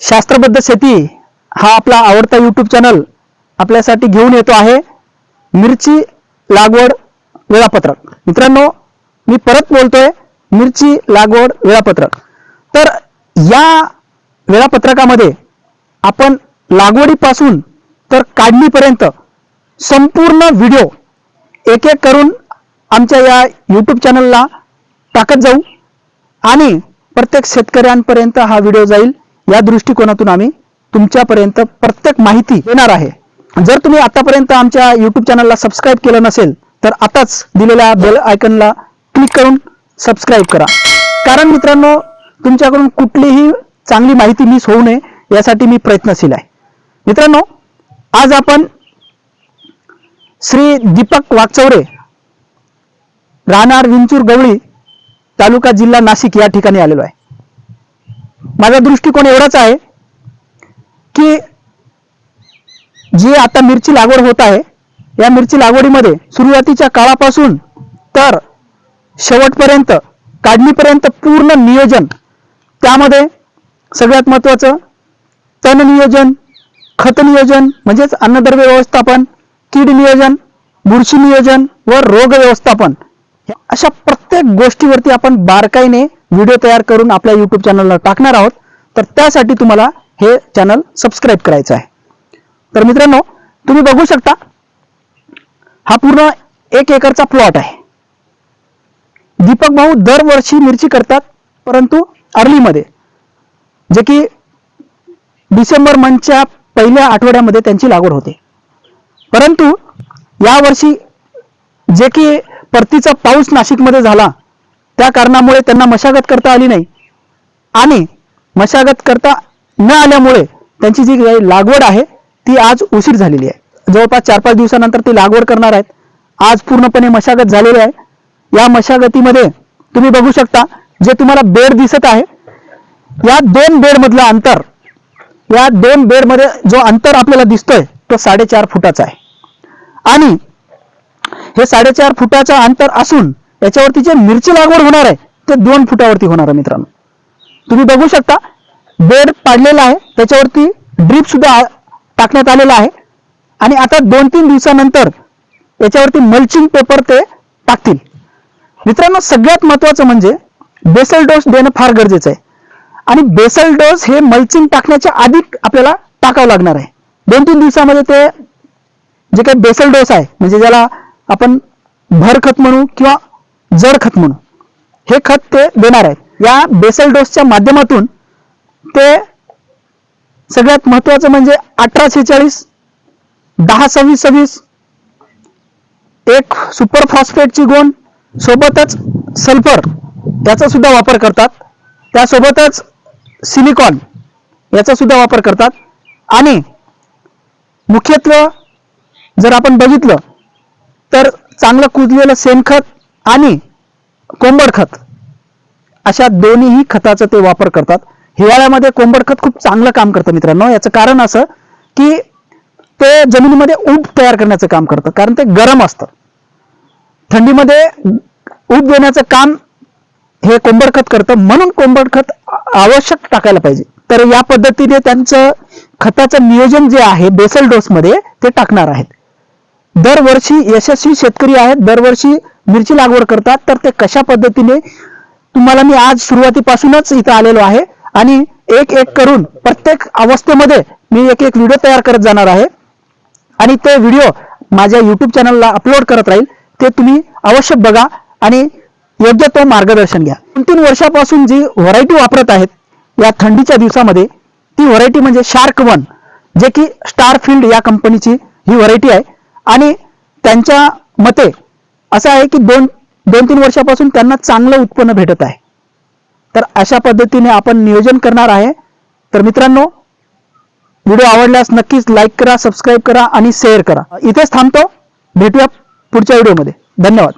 शास्त्रबद्ध शेती हा आपला आवडता यूट्यूब चॅनल आपल्यासाठी घेऊन येतो आहे. मिरची लागवड वेळापत्रक. मित्रांनो मी परत बोलतोय मिरची लागवड वेळापत्रक. तर या वेळापत्रकामध्ये आपण लागवडीपासून तर काढणीपर्यंत संपूर्ण व्हिडिओ एक एक करून आमच्या या यूट्यूब चॅनलला टाकत जाऊ आणि प्रत्येक शेतकऱ्यांपर्यंत हा व्हिडिओ जाईल. या दृष्टिकोनातून आम्ही तुमच्यापर्यंत प्रत्येक माहिती देणार आहे. जर तुम्ही आतापर्यंत आमच्या यूट्यूब चॅनलला सबस्क्राईब केलं नसेल तर आताच दिलेल्या बेल आयकनला क्लिक करून सबस्क्राईब करा. कारण मित्रांनो तुमच्याकडून कुठलीही चांगली माहिती मिस होऊ नये यासाठी मी प्रयत्नशील आहे. मित्रांनो आज आपण श्री दीपक वागचौरे राहणार विंचूर गवळी तालुका जिल्हा नाशिक या ठिकाणी आलेलो आहे. माझा दृष्टिकोन एवढाच आहे की जी आता मिरची लागवड होत आहे या मिरची लागवडीमध्ये सुरुवातीच्या काळापासून तर शेवटपर्यंत काढणीपर्यंत पूर्ण नियोजन त्यामध्ये सगळ्यात महत्वाचं तण नियोजन खत नियोजन म्हणजेच अन्नद्रव्य व्यवस्थापन कीड नियोजन बुरशी नियोजन व रोग व्यवस्थापन. अशा प्रत्येक गोष्टीवरती आपण बारकाईने व्हिडिओ तयार करून आपल्या युट्यूब चॅनलला टाकणार आहोत. तर त्यासाठी तुम्हाला हे चॅनल सबस्क्राईब करायचं आहे. तर मित्रांनो तुम्ही बघू शकता हा पूर्ण एक एकरचा प्लॉट आहे. दीपक भाऊ दरवर्षी मिरची करतात परंतु अर्लीमध्ये जे की डिसेंबर मंथच्या पहिल्या आठवड्यामध्ये त्यांची लागवड होते. परंतु यावर्षी जे की परतीचा पाऊस नाशिकमध्ये झाला. त्या कारणामुळे त्यांना मशागत करता आली नाही. आणि मशागत करता न आल्यामुळे त्यांची जी लागवड आहे ती आज उशीर झालेली आहे. जवळपास चार पाच दिवसानंतर ती लागवड करणार आहेत. आज पूर्णपणे मशागत झालेली आहे. या मशागतीमध्ये तुम्ही बघू शकता जे तुम्हाला बेड दिसत आहे या दोन बेडमधलं अंतर या दोन बेडमध्ये जो अंतर आपल्याला दिसतोय तो साडेचार फुटाचा आहे. आणि हे साडेचार फुटाचं अंतर असून याच्यावरती जे मिरची लागवड होणार आहे ते दोन फुटावरती होणार आहे मित्रांनो. तुम्ही बघू शकता बेड पाडलेला आहे त्याच्यावरती ड्रीप सुद्धा टाकण्यात आलेला आहे. आणि आता दोन तीन दिवसानंतर याच्यावरती मल्चिंग पेपर ते टाकतील. मित्रांनो सगळ्यात महत्वाचं म्हणजे बेसल डोस देणं फार गरजेचं आहे. आणि बेसल डोस हे मल्चिंग टाकण्याच्या आधी आपल्याला टाकावं लागणार आहे. दोन तीन दिवसामध्ये ते जे काही बेसल डोस आहे म्हणजे ज्याला आपण भर खत म्हणू किंवा जड खत म्हणू हे खत ते देणार आहेत. या बेसल डोसच्या माध्यमातून ते सगळ्यात महत्वाचं म्हणजे अठरा छेचाळीस दहा सव्वीस सव्वीस एक सुपर फॉस्फेटची गोण सोबतच सल्फर याचा सुद्धा वापर करतात. त्यासोबतच सिलिकॉन याचा सुद्धा वापर करतात. आणि मुख्यत्वे जर आपण बघितलं तर चांगलं कुजलेलं शेणखत आणि कोंबड खत अशा दोन्हीही खताचा ते वापर करतात. हिवाळ्यामध्ये कोंबड खत खूप चांगलं काम करतं मित्रांनो. याचं कारण असं की ते जमिनीमध्ये ऊब तयार करण्याचं काम करतं कारण ते गरम असतं. थंडीमध्ये ऊब देण्याचं काम हे कोंबड खत करतं. म्हणून कोंबड खत आवश्यक टाकायला पाहिजे. तर या पद्धतीने त्यांचं खताचं नियोजन जे आहे बेसल डोसमध्ये ते टाकणार आहेत. दरवर्षी यशस्वी शेतकरी आहेत दरवर्षी मिरची लागवड करतात तर ते कशा पद्धतीने तुम्हाला मी आज सुरुवातीपासूनच इथं आलेलो आहे आणि एक एक करून प्रत्येक अवस्थेमध्ये मी एक एक व्हिडिओ तयार करत जाणार आहे. आणि ते व्हिडिओ माझ्या युट्यूब चॅनलला अपलोड करत राहील ते तुम्ही अवश्य बघा आणि योग्य तो मार्गदर्शन घ्या. दोन तीन वर्षापासून जी व्हरायटी वापरत आहेत या थंडीच्या दिवसामध्ये ती व्हरायटी म्हणजे शार्क वन जे की स्टार फील्ड या कंपनीची ही व्हरायटी आहे. आणि त्यांच्या मते असं आहे की दोन दोन तीन वर्षापासून त्यांना चांगलं उत्पन्न भेटत आहे. तर अशा पद्धतीने आपण नियोजन करणार आहे. तर मित्रांनो व्हिडिओ आवडल्यास नक्कीच लाईक करा सबस्क्राईब करा आणि शेअर करा. इथेच थांबतो. भेटूया पुढच्या व्हिडिओमध्ये. धन्यवाद.